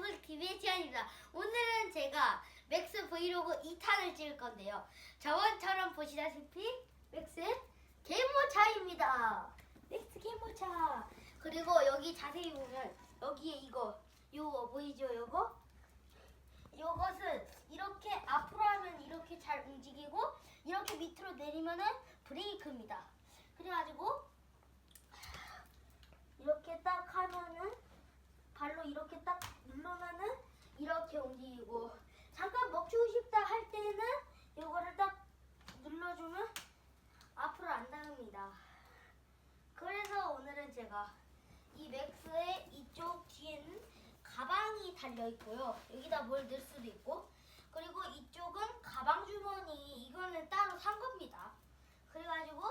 TV의 지안입니다. 오늘은 제가 맥스 브이로그 2탄을 찍을 건데요. 저번처럼 보시다시피 맥스 게임모차입니다. 맥스 게임모차. 그리고 여기 자세히 보면 여기에 이거 요거 보이죠 요거? 요것은 이렇게 앞으로 하면 이렇게 잘 움직이고 이렇게 밑으로 내리면은 브레이크입니다. 그래가지고 이렇게 딱 하면은 발로 이렇게 딱 누르면은 이렇게 움직이고 잠깐 멈추고 싶다 할 때는 이거를 딱 눌러주면 앞으로 안 나갑니다. 그래서 오늘은 제가 이 맥스의 이쪽 뒤에는 가방이 달려 있고요. 여기다 뭘 넣을 수도 있고 그리고 이쪽은 가방 주머니 이거는 따로 산 겁니다. 그래가지고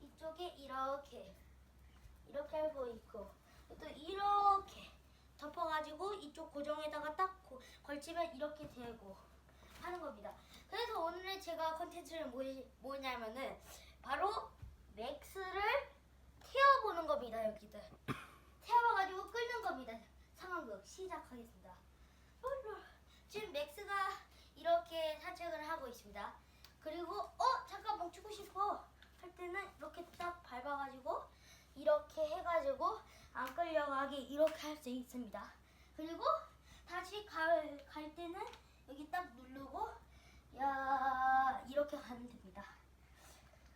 이쪽에 이렇게 이렇게 하고 있고 또 이렇게 덮어가지고 이쪽 고정에다가 딱 고- 걸치면 이렇게 되고 하는 겁니다. 그래서 오늘 제가 컨텐츠는 뭐, 뭐냐면은 바로 맥스를 태워보는 겁니다. 여기들 태워가지고 끓는 겁니다. 상황극 시작하겠습니다. 지금 맥스가 이렇게 산책을 하고 있습니다. 그리고 어 잠깐 멈추고 싶어 할 때는 이렇게 딱 밟아가지고 이렇게 해가지고 안 끌려가게 이렇게 할 수 있습니다. 그리고 다시 갈, 갈 때는 여기 딱 누르고 야 이렇게 가면 됩니다.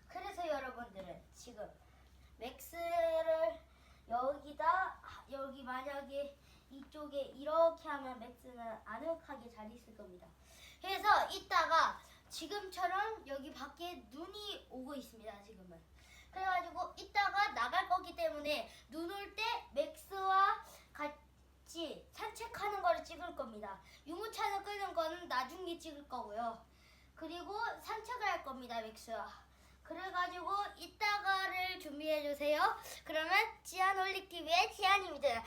그래서 여러분들은 지금 맥스를 여기다 여기 만약에 이쪽에 이렇게 하면 맥스는 아늑하게 잘 있을 겁니다. 그래서 이따가 지금처럼 여기 밖에 눈이 오고 있습니다. 지금은. 그래가지고 이따가 나갈 거기 때문에 눈 올 때 맥스와 같이 산책하는 거를 찍을 유모차는 끄는 거는 나중에 찍을 거고요. 그리고 산책을 할 겁니다, 맥스와. 그래가지고 이따가를 준비해 주세요. 그러면 지안 올릭TV의 지안입니다.